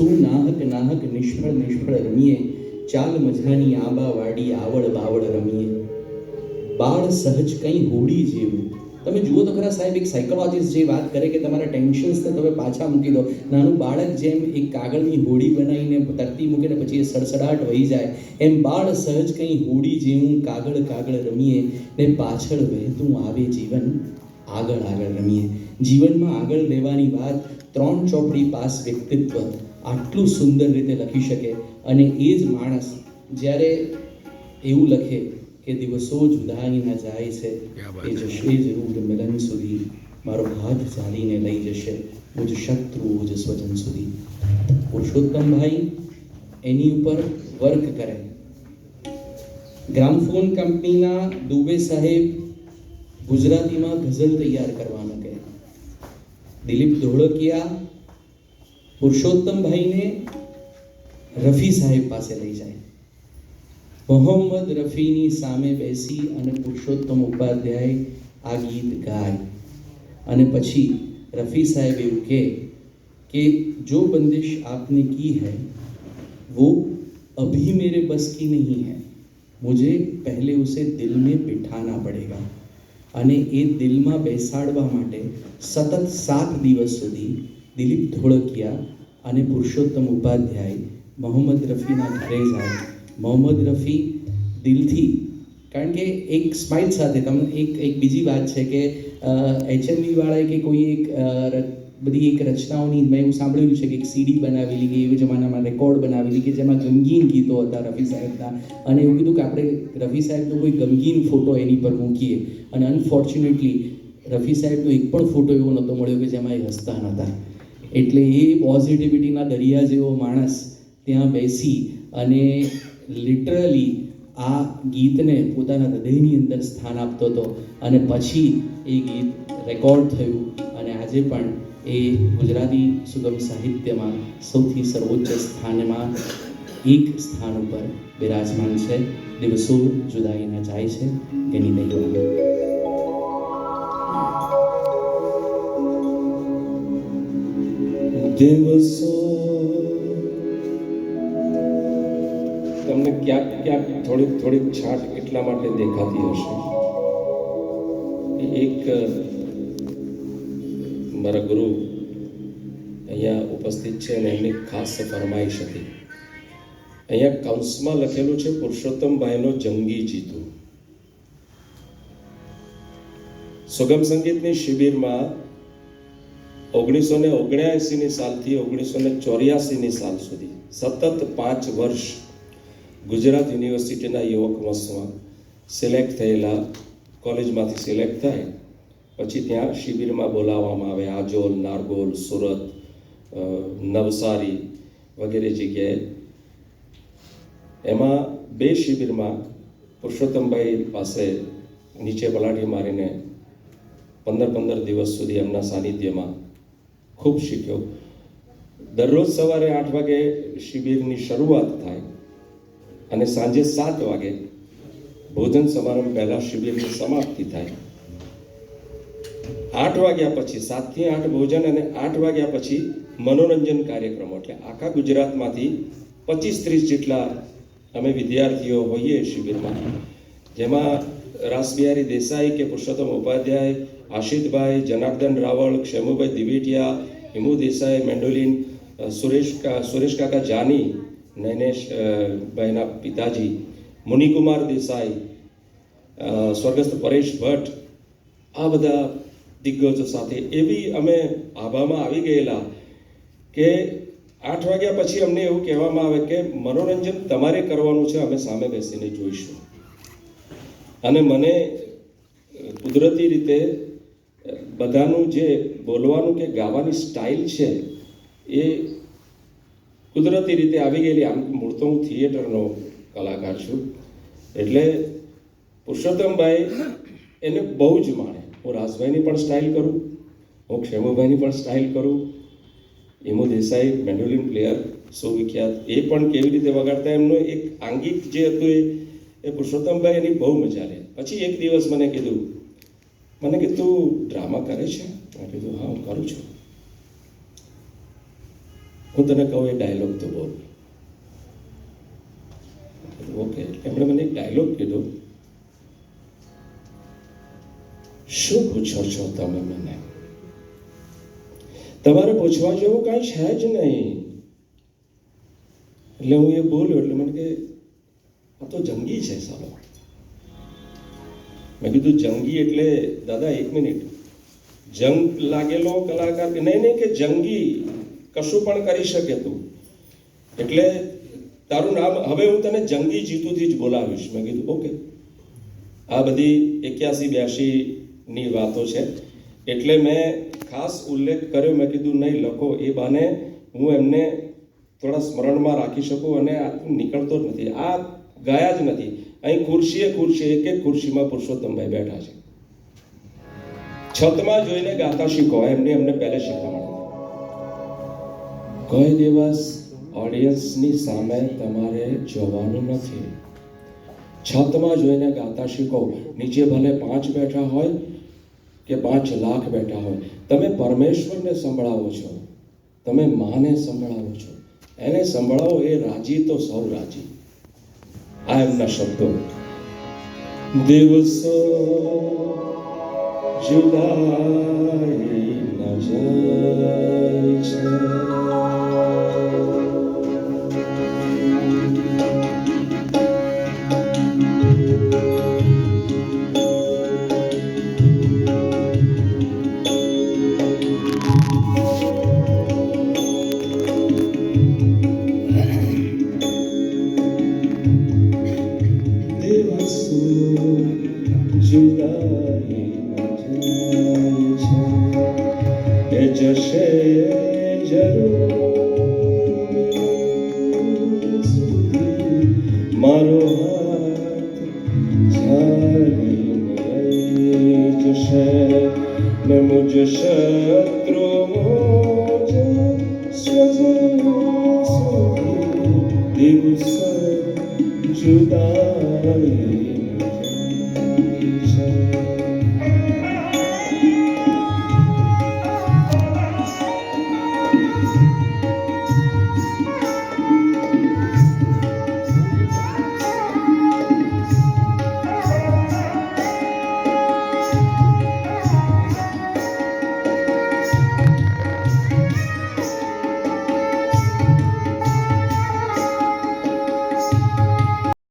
શું નાહક નાહક નિષ્ફળ નિષ્ફળ રમીએ, ચાલ મજાની આંબા વાડી આવડ બાવડ રમીએ. બાળ સહજ કંઈ હોડી જેવું. તમે જુઓ તો ખરા સાહેબ, એક સાયકોલોજીસ્ટ જે વાત કરે કે તમારા ટેન્શન્સને તમે પાછા મૂકી દો. નાનું બાળક જેમ એક કાગળની હોડી બનાવીને તરતી મૂકે ને પછી એ સડસડાટ વહી જાય, એમ બાળ સહજ કંઈ હોડી જેવું કાગળ કાગળ રમીએ ને પાછળ વહેતું આવે જીવન, આગળ આગળ રમીએ. જીવનમાં આગળ લેવાની વાત ત્રણ ચોપડી પાસ વ્યક્તિત્વ આટલું સુંદર રીતે લખી શકે અને એ જ માણસ જ્યારે એવું લખે કે દિવસો જુદાઈના જાય છે એ જશે જરૂર મિલન સુધી મારો હાથ ચાલીને લઈ જશે મુજ શત્રુ મુજ સ્વજન સુધી. પુરુષોત્તમભાઈ એની ઉપર વર્ક કરે. ગ્રામફોન કંપનીના દુબે સાહેબ ગુજરાતીમાં ગઝલ તૈયાર કરવાનું કહે. દિલીપ ધોળકિયા પુરુષોત્તમભાઈને રફી સાહેબ પાસે લઈ જાય મોહમ્મદ રફીની સામે બેસી અને પુરુષોત્તમ ઉપાધ્યાય આ ગીત ગાય અને પછી રફી સાહેબ એવું કહે कि जो बंदिश आपने की है वो अभी मेरे बस की नहीं है मुझे पहले उसे दिल में बिठाना पड़ेगा અને એ દિલમાં બેસાડવા માટે સતત સાત દિવસ સુધી દિલીપ ધોળકિયા અને પુરુષોત્તમ ઉપાધ્યાય મોહમ્મદ રફીના ઘરે જાય. મોહમ્મદ રફી દિલથી, કારણ કે એક સ્માઇલ સાથે તમને એક એક બીજી વાત છે કે એચએમવી વાળાએ કે કોઈ એક બધી એક રચનાઓની મેં એવું સાંભળેલું છે કે એક સીડી બનાવેલી કે એવી જમાનામાં રેકોર્ડ બનાવેલી કે જેમાં ગમગીન ગીતો હતા રફી સાહેબના. અને એવું કીધું કે આપણે રફી સાહેબનો કોઈ ગમગીન ફોટો એની પર મૂકીએ. અને અનફોર્ચ્યુનેટલી રફી સાહેબનો એક પણ ફોટો એવો નહોતો મળ્યો કે જેમાં એ હસતા નહોતા. એટલે એ પોઝિટિવિટીના દરિયા જેવો માણસ ત્યાં બેસી અને લિટરલી આ ગીતને પોતાના હૃદયની અંદર સ્થાન આપતો હતો. અને પછી એ ગીત રેકોર્ડ થયું અને આજે પણ એ ગુજરાતી સુગમ સાહિત્યમાં સૌથી સર્વોચ્ચ સ્થાનમાં એક સ્થાન ઉપર બિરાજમાન છે. દિવસો જુદાઈના જાય છે તેની નહીં દિવસો તમને ક્યાંક ક્યાંક થોડીક થોડીક છાટ એટલા માટે દેખાતી હશે. એક મારા ગુરુ અહીંયા ઉપસ્થિત છે અને એમની ખાસ ફરમાઈશ હતી. અહીંયા કાઉન્સમાં લખેલું છે પુરુષોત્તમભાઈનો જંગી જીતુ. સુગમ સંગીતની શિબિરમાં ઓગણીસો ને ઓગણ્યાસીની સાલથી ઓગણીસો ને ચોર્યાસીની સાલ સુધી સતત પાંચ વર્ષ ગુજરાત યુનિવર્સિટીના યુવક મહોત્સવમાં સિલેક્ટ થયેલા કોલેજમાંથી સિલેક્ટ થાય પછી ત્યાં શિબિરમાં બોલાવવામાં આવે, આજોલ, નારગોલ, સુરત નવસારી વગેરે જગ્યાએ. એમાં બે શિબિરમાં પુરુષોત્તમભાઈ પાસે નીચે પલાટી મારીને પંદર પંદર દિવસ સુધી એમના સાનિધ્યમાં ખૂબ શીખ્યો. દરરોજ સવારે આઠ વાગે શિબિરની શરૂઆત થાય અને સાંજે સાત વાગે ભોજન સમારંભ પહેલાં શિબિરની સમાપ્તિ થાય. આઠ વાગ્યા પછી સાતથી આઠ ભોજન અને આઠ વાગ્યા પછી મનોરંજન કાર્યક્રમો. એટલે આખા ગુજરાતમાંથી પચીસ ત્રીસ જેટલા અમે વિદ્યાર્થીઓ હોઈએ શિબિરમાં. જેમાં રાસબિહારી દેસાઈ કે પુરુષોત્તમ ઉપાધ્યાય, આશિતભાઈ, જનાર્દન રાવળ, ક્ષેમુભાઈ દિવેટિયા, હિમુ દેસાઈ, મેન્ડોલિન સુરેશ સુરેશ કાકા જાની, નૈનેશ ભાઈના પિતાજી, મુનિકુમાર દેસાઈ સ્વર્ગસ્થ પરેશ ભટ્ટ, આ બધા દિગ્ગજો સાથે. એવી અમે આભામાં આવી ગયેલા કે આઠ વાગ્યા પછી અમને એવું કહેવામાં આવે કે મનોરંજન તમારે કરવાનું છે, અમે સામે બેસીને જોઈશું. અને મને કુદરતી રીતે બધાનું જે બોલવાનું કે ગાવાની સ્ટાઇલ છે, એ કુદરતી રીતે આવી ગયેલી. આમ મૂળ તો હું થિયેટરનો કલાકાર છું. એટલે પુરુષોત્તમભાઈ એને બહુ જ માણે. હું રાજભાઈની પણ સ્ટાઇલ કરું, હું ક્ષેમોભાઈની પણ સ્ટાઇલ કરું. હિમુ દેસાઈ મેન્ડોલિન પ્લેયર સુવિખ્યાત. એ પણ કેવી રીતે વગાડતા એમનું એક આંગિક જે હતું એ એ પુરુષોત્તમભાઈ એની બહુ મજા લે. પછી એક દિવસ મને કીધું, મને કે તું ડ્રામા કરે છે? મેં કીધું, હા, હું કરું છું. હું તને કહું, એ ડાયલોગ તો બોલ. ઓકે એમણે મને એક ડાયલોગ કીધો. શું પૂછો છો તમે મને? તમારે પૂછવા જેવું કાંઈ છે જ નહીં. એટલે હું એ બોલ્યો, એટલે મને કે, આ તો જંગી છે સાલો. મેં કીધું, જંગી એટલે, દાદા, એક મિનિટ. જંગ લાગેલો કલાકાર કે નહીં નહીં, કે જંગી કશું પણ કરી શકે તું. એટલે તારું નામ, હવે હું તને જંગી જીતુથી જ બોલાવીશ. મેં કીધું, ઓકે. આ બધી એક્યાસી, બ્યાસી ની વાતો છે. એટલે મેં ખાસ ઉલ્લેખ કર્યો, મેં કીધું, નહીં, લખો. એ બાને હું એમને થોડા સ્મરણમાં રાખી શકું અને આ નીકળતો જ નથી. આ ગયા જ નથી. અહીં ખુરશીએ ખુરશી, એક એક ખુરશીમાં પુરુષોત્તમભાઈ બેઠા છે. છતમાં જોઈને ગાતા શીખો. એમને એમને પહેલે શીખવાડ્યું કોઈ દિવસ ઓડિયન્સની સામે તમારે જોવાનું નથી. છતમાં જોઈને ગાતા શીખો. નીચે ભલે પાંચ બેઠા હોય કે પાંચ લાખ બેઠા હોય. તમે પરમેશ્વરને સંભળાવો છો. તમે માને સંભળાવો છો. એને સંભળાવો એ રાજી તો સૌ રાજી. આ એમના શબ્દો. દિવસો જુદાઈ ન દિવસો જુદાઈ ન જાય છે એ જશે